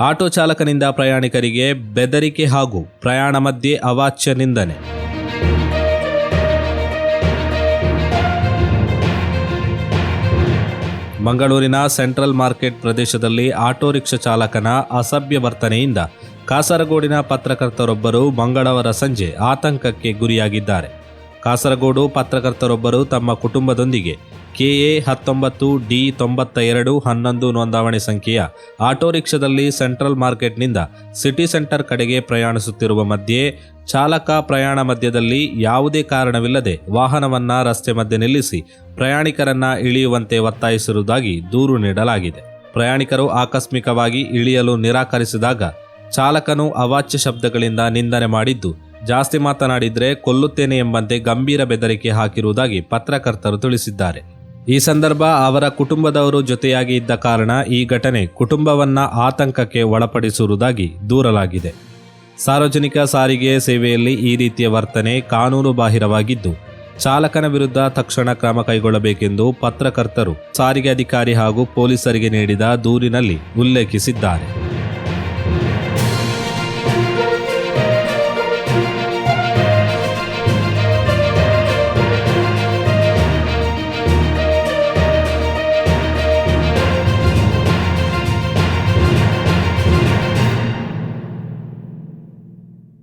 Auto ಚಾಲಕನಿಂದ ಪ್ರಯಾಣಿಕರಿಗೆ ಬೆದರಿಕೆ ಹಾಗೂ ಪ್ರಯಾಣ ಮಧ್ಯೆ ಅವಾಚ್ಯ ನಿಂದನೆ. ಮಂಗಳೂರಿನ ಸೆಂಟ್ರಲ್ ಮಾರ್ಕೆಟ್ ಪ್ರದೇಶದಲ್ಲಿ ಆಟೋ ರಿಕ್ಷಾ ಚಾಲಕನ ಅಸಭ್ಯ ವರ್ತನೆಯಿಂದ ಕಾಸರಗೋಡಿನ ಪತ್ರಕರ್ತರೊಬ್ಬರು ಮಂಗಳವಾರ ಸಂಜೆ ಆತಂಕಕ್ಕೆ ಗುರಿಯಾಗಿದ್ದಾರೆ. ಕಾಸರಗೋಡು ಪತ್ರಕರ್ತರೊಬ್ಬರು ತಮ್ಮ ಕುಟುಂಬದೊಂದಿಗೆ ಕೆಎ ಹತ್ತೊಂಬತ್ತು ಡಿ ತೊಂಬತ್ತ ಎರಡು ಹನ್ನೊಂದು ನೋಂದಾವಣೆ ಸಂಖ್ಯೆಯ ಆಟೋ ರಿಕ್ಷಾದಲ್ಲಿ ಸೆಂಟ್ರಲ್ ಮಾರ್ಕೆಟ್ನಿಂದ ಸಿಟಿ ಸೆಂಟರ್ ಕಡೆಗೆ ಪ್ರಯಾಣಿಸುತ್ತಿರುವ ಮಧ್ಯೆ ಚಾಲಕ ಪ್ರಯಾಣ ಮಧ್ಯದಲ್ಲಿ ಯಾವುದೇ ಕಾರಣವಿಲ್ಲದೆ ವಾಹನವನ್ನ ರಸ್ತೆ ಮಧ್ಯೆ ನಿಲ್ಲಿಸಿ ಪ್ರಯಾಣಿಕರನ್ನ ಇಳಿಯುವಂತೆ ಒತ್ತಾಯಿಸಿರುವುದಾಗಿ ದೂರು ನೀಡಲಾಗಿದೆ. ಪ್ರಯಾಣಿಕರು ಆಕಸ್ಮಿಕವಾಗಿ ಇಳಿಯಲು ನಿರಾಕರಿಸಿದಾಗ ಚಾಲಕನು ಅವಾಚ್ಯ ಶಬ್ದಗಳಿಂದ ನಿಂದನೆ ಮಾಡಿದ್ದು, ಜಾಸ್ತಿ ಮಾತನಾಡಿದರೆ ಕೊಲ್ಲುತ್ತೇನೆ ಎಂಬಂತೆ ಗಂಭೀರ ಬೆದರಿಕೆ ಹಾಕಿರುವುದಾಗಿ ಪತ್ರಕರ್ತರು ತಿಳಿಸಿದ್ದಾರೆ. ಈ ಸಂದರ್ಭ ಅವರ ಕುಟುಂಬದವರು ಜೊತೆಯಾಗಿ ಇದ್ದ ಕಾರಣ ಈ ಘಟನೆ ಕುಟುಂಬವನ್ನ ಆತಂಕಕ್ಕೆ ಒಳಪಡಿಸುವುದಾಗಿ ದೂರಲಾಗಿದೆ. ಸಾರ್ವಜನಿಕ ಸಾರಿಗೆ ಸೇವೆಯಲ್ಲಿ ಈ ರೀತಿಯ ವರ್ತನೆ ಕಾನೂನು ಬಾಹಿರವಾಗಿದ್ದು, ಚಾಲಕನ ವಿರುದ್ಧ ತಕ್ಷಣ ಕ್ರಮ ಕೈಗೊಳ್ಳಬೇಕೆಂದು ಪತ್ರಕರ್ತರು ಸಾರಿಗೆ ಅಧಿಕಾರಿ ಹಾಗೂ ಪೊಲೀಸರಿಗೆ ನೀಡಿದ ದೂರಿನಲ್ಲಿ ಉಲ್ಲೇಖಿಸಿದ್ದಾರೆ.